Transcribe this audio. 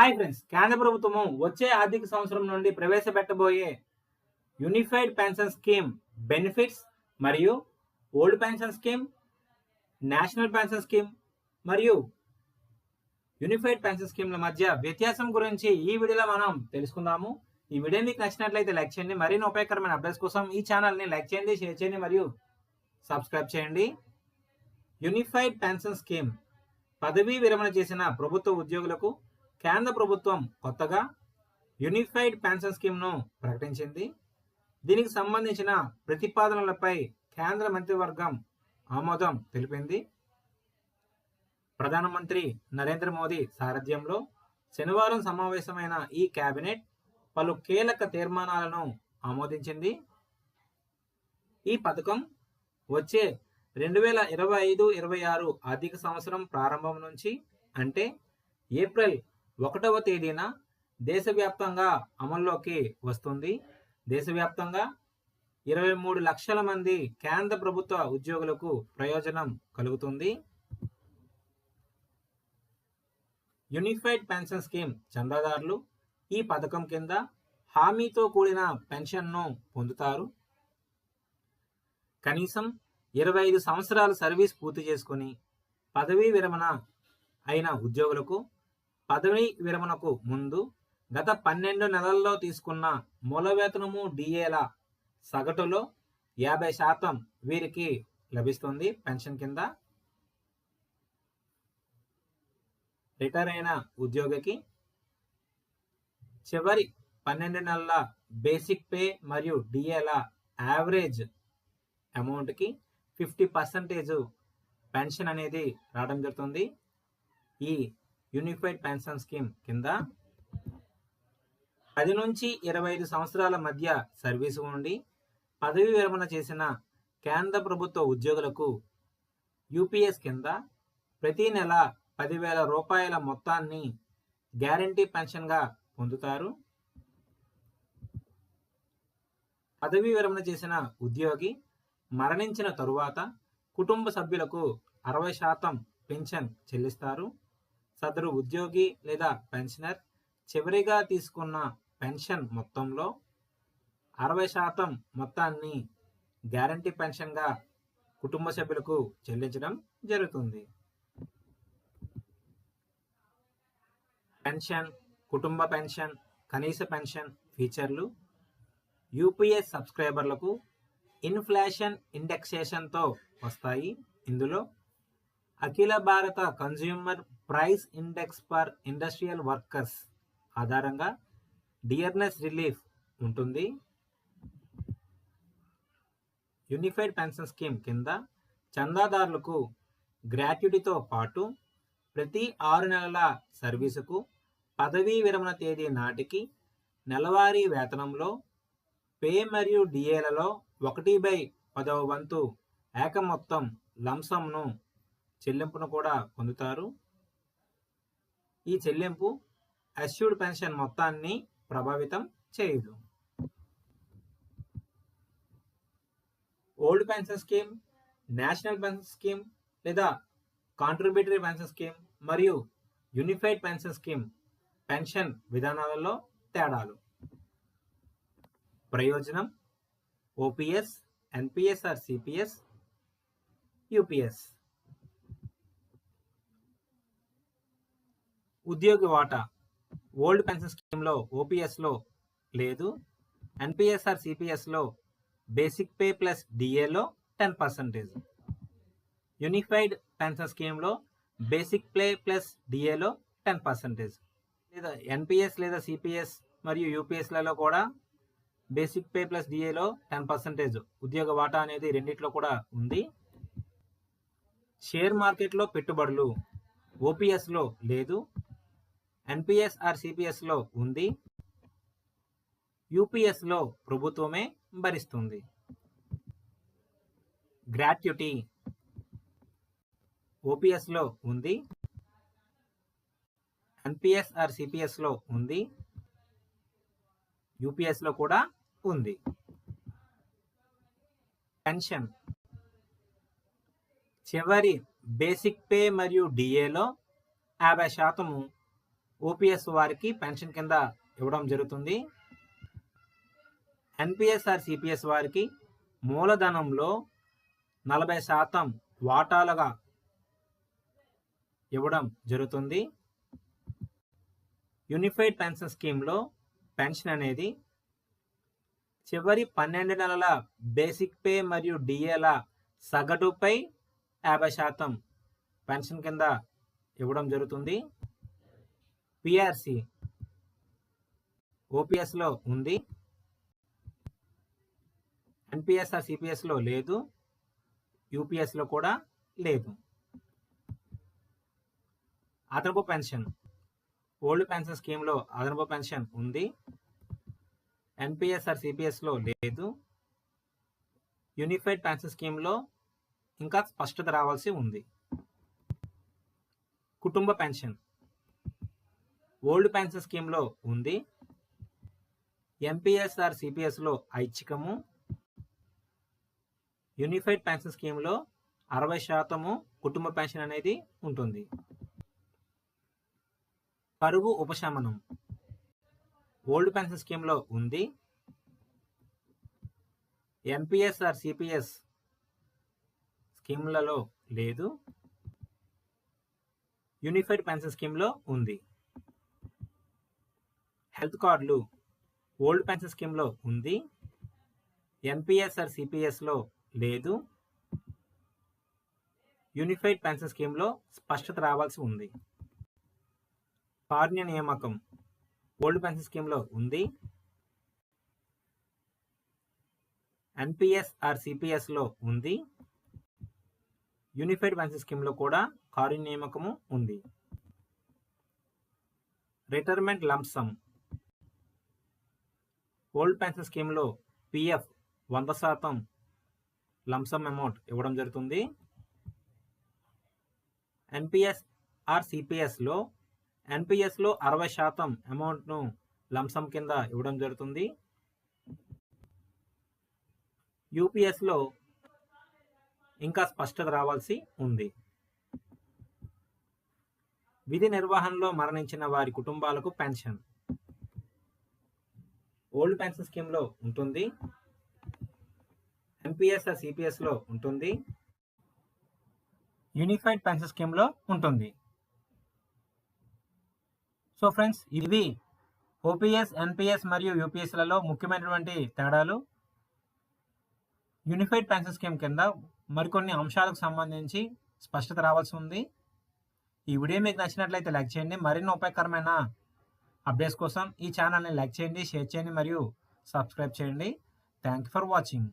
Hi friends. కేంద్ర ప్రభుత్వము వచ్చే ఆర్థిక సంవత్సరం నుండి ప్రవేశపెట్టబోయే యూనిఫైడ్ పెన్షన్ స్కీమ్ బెనిఫిట్స్ మరియు old pension scheme national pension scheme మరియు యూనిఫైడ్ పెన్షన్ స్కీమ్ల మధ్య వ్యత్యాసం గురించి ఈ వీడియోలో మనం తెలుసుకుందాము. ఈ వీడియో మీకు నచ్చినట్లయితే లైక్ చేయండి. మరిన్ని ఉపయోగకరమైన అప్డేట్స్ కోసం ఈ ఛానల్ని లైక్ చేయండి షేర్ చేయండి మరియు సబ్స్క్రైబ్ చేయండి. యూనిఫైడ్ పెన్షన్ స్కీమ్ పదవీ విరమణ చేసిన ప్రభుత్వ ఉద్యోగులకు కేంద్ర ప్రభుత్వం కొత్తగా యూనిఫైడ్ పెన్షన్ స్కీమ్ను ప్రకటించింది. దీనికి సంబంధించిన ప్రతిపాదనలపై కేంద్ర మంత్రివర్గం ఆమోదం తెలిపింది. ప్రధానమంత్రి నరేంద్ర మోదీ సారథ్యంలో శనివారం సమావేశమైన ఈ కేబినెట్ పలు కీలక తీర్మానాలను ఆమోదించింది. ఈ పథకం వచ్చే రెండు వేల ఇరవై ఐదు ఇరవై ఆరు ఆర్థిక సంవత్సరం ప్రారంభం నుంచి అంటే ఏప్రిల్ ఒకటవ తేదీన దేశవ్యాప్తంగా అమల్లోకి వస్తుంది. దేశవ్యాప్తంగా ఇరవై మూడు లక్షల మంది కేంద్ర ప్రభుత్వ ఉద్యోగులకు ప్రయోజనం కలుగుతుంది. యూనిఫైడ్ పెన్షన్ స్కీమ్ చందాదారులు ఈ పథకం కింద హామీతో కూడిన పెన్షన్ను పొందుతారు. కనీసం ఇరవై ఐదు సంవత్సరాల సర్వీస్ పూర్తి చేసుకుని పదవీ విరమణ అయిన ఉద్యోగులకు పదవీ విరమణకు ముందు గత పన్నెండు నెలల్లో తీసుకున్న మూలవేతనము డిఏల సగటులో యాభై శాతం వీరికి లభిస్తుంది పెన్షన్ కింద. రిటైర్ అయిన ఉద్యోగికి చివరి పన్నెండు నెలల బేసిక్ పే మరియు డిఏల యావరేజ్ అమౌంట్కి ఫిఫ్టీ పర్సెంటేజ్ పెన్షన్ అనేది రావడం జరుగుతుంది. ఈ యూనిఫైడ్ పెన్షన్ స్కీమ్ కింద పది నుంచి ఇరవై ఐదు సంవత్సరాల మధ్య సర్వీసు ఉండి పదవి విరమణ చేసిన కేంద్ర ప్రభుత్వ ఉద్యోగులకు యూపీఎస్ కింద ప్రతి నెల పదివేల రూపాయల మొత్తాన్ని గ్యారంటీ పెన్షన్గా పొందుతారు. పదవీ విరమణ చేసిన ఉద్యోగి మరణించిన తరువాత కుటుంబ సభ్యులకు అరవై శాతం పెన్షన్ చెల్లిస్తారు. సదరు ఉద్యోగి లేదా పెన్షనర్ చివరిగా తీసుకున్న పెన్షన్ మొత్తంలో అరవై శాతం మొత్తాన్ని గ్యారంటీ పెన్షన్గా కుటుంబ సభ్యులకు చెల్లించడం జరుగుతుంది. పెన్షన్ కుటుంబ పెన్షన్ కనీస పెన్షన్ ఫీచర్లు యూపీఎస్ సబ్స్క్రైబర్లకు ఇన్ఫ్లేషన్ ఇండెక్సేషన్తో వస్తాయి. ఇందులో అఖిల భారత consumer price index for industrial workers ఆధారంగా డియర్నెస్ రిలీఫ్ ఉంటుంది. యూనిఫైడ్ పెన్షన్ స్కీమ్ కింద చందాదారులకు గ్రాట్యుటీతో పాటు ప్రతి ఆరు నెలల సర్వీసుకు పదవీ విరమణ తేదీ నాటికి నెలవారీ వేతనంలో పే మరియు డిఏలలో ఒకటి బై పదవ వంతు ఏక మొత్తం లంసంను చెల్లింపును కూడా పొందుతారు. ఈ చెల్లింపు అస్యూర్డ్ పెన్షన్ మొత్తాన్ని ప్రభావితం చేయదు. Old pension scheme national pension scheme లేదా కాంట్రిబ్యూటరీ పెన్షన్ స్కీమ్ మరియు యూనిఫైడ్ పెన్షన్ స్కీమ్ పెన్షన్ విధానాలలో తేడాలు. ప్రయోజనం OPS NPS or CPS UPS ఉద్యోగి వాటా. ఓల్డ్ పెన్షన్ స్కీమ్లో ఓపీఎస్లో లేదు. ఎన్పిఎస్ఆర్ సిపిఎస్లో బేసిక్ పే ప్లస్ డిఏలో టెన్ పర్సెంటేజ్. యూనిఫైడ్ పెన్షన్ స్కీమ్లో బేసిక్ పే ప్లస్ డిఏలో టెన్ పర్సెంటేజ్. లేదా ఎన్పిఎస్ లేదా సిపిఎస్ మరియు యూపీఎస్లలో కూడా బేసిక్ పే ప్లస్ డిఏలో టెన్ పర్సెంటేజ్ ఉద్యోగ వాటా అనేది రెండిట్లో కూడా ఉంది. షేర్ మార్కెట్లో పెట్టుబడులు ఓపీఎస్లో లేదు. ఎన్పిఎస్ ఆర్ సిపిఎస్లో ఉంది. యూపీఎస్లో ప్రభుత్వమే భరిస్తుంది. గ్రాట్యుటీ ఓపీఎస్లో ఉంది. ఎన్పిఎస్ ఆర్ సిపిఎస్లో ఉంది. యూపీఎస్లో కూడా ఉంది. పెన్షన్ చివరి బేసిక్ పే మరియు డిఏలో యాభై శాతము ఓపీఎస్ వారికి పెన్షన్ కింద ఇవ్వడం జరుగుతుంది. ఎన్పిఎస్ ఆర్ సిపిఎస్ వారికి మూలధనంలో నలభై శాతం వాటాలుగా ఇవ్వడం జరుగుతుంది. యూనిఫైడ్ పెన్షన్ స్కీమ్లో పెన్షన్ అనేది చివరి పన్నెండు నెలల బేసిక్ పే మరియు డిఏల సగటుపై యాభై శాతం పెన్షన్ కింద ఇవ్వడం జరుగుతుంది. పిఆర్సి ఓపీఎస్లో ఉంది. ఎన్పిఎస్ఆర్ సిపిఎస్లో లేదు. యూపీఎస్లో కూడా లేదు. అదనపు పెన్షన్. ఓల్డ్ పెన్షన్ స్కీమ్లో అదనపు పెన్షన్ ఉంది. ఎన్పిఎస్ఆర్ సిపిఎస్లో లేదు. యూనిఫైడ్ పెన్షన్ స్కీమ్లో ఇంకా స్పష్టత రావాల్సి ఉంది. కుటుంబ పెన్షన్. ఓల్డ్ పెన్షన్ స్కీమ్లో ఉంది. ఎంపీఎస్ఆర్ సిపిఎస్లో ఐచ్ఛికము. యూనిఫైడ్ పెన్షన్ స్కీమ్లో అరవై శాతము కుటుంబ పెన్షన్ అనేది ఉంటుంది. కరువు ఉపశమనం. ఓల్డ్ పెన్షన్ స్కీమ్లో ఉంది. ఎంపీఎస్ఆర్ సిపిఎస్ స్కీమ్లలో లేదు. యూనిఫైడ్ పెన్షన్ స్కీమ్లో ఉంది. హెల్త్ కార్డులు ఓల్డ్ పెన్షన్ స్కీమ్లో ఉంది. ఎన్పిఎస్ఆర్ సిపిఎస్లో లేదు. యూనిఫైడ్ పెన్షన్ స్కీమ్లో స్పష్టత రావాల్సి ఉంది. పార్ణ్య నియామకం ఓల్డ్ పెన్షన్ స్కీమ్లో ఉంది. ఎన్పిఎస్ ఆర్ సిపిఎస్లో ఉంది. యూనిఫైడ్ పెన్షన్ స్కీమ్లో కూడా కారుణ్య నియామకము ఉంది. Retirement lump sum old pension స్కీమ్లో పిఎఫ్ వంద శాతం లంసమ్ అమౌంట్ ఇవ్వడం జరుగుతుంది. ఎన్పిఎస్ ఆర్ సిపిఎస్లో ఎన్పిఎస్లో అరవై శాతం అమౌంట్ను లంసమ్ కింద ఇవ్వడం జరుగుతుంది. యూపీఎస్లో ఇంకా స్పష్టత రావాల్సి ఉంది. విధి నిర్వహణలో మరణించిన వారి కుటుంబాలకు పెన్షన్. ఓల్డ్ పెన్షన్ స్కీమ్లో ఉంటుంది. ఎంపీఎస్ సిపిఎస్లో ఉంటుంది. యూనిఫైడ్ పెన్షన్ స్కీమ్లో ఉంటుంది. సో ఫ్రెండ్స్ ఇవి ఓపీఎస్ ఎన్పిఎస్ మరియు యూపీఎస్లలో ముఖ్యమైనటువంటి తేడాలు. యూనిఫైడ్ పెన్షన్ స్కీమ్ కింద మరికొన్ని అంశాలకు సంబంధించి స్పష్టత రావాల్సి ఉంది. ఈ వీడియో మీకు నచ్చినట్లయితే లైక్ చేయండి. మరిన్ని ఉపయోగకరమైన అప్డేట్స్ కోసం ఈ ఛానల్ని లైక్ చేయండి షేర్ చేయండి మరియు సబ్స్క్రైబ్ చేయండి. Thank you for watching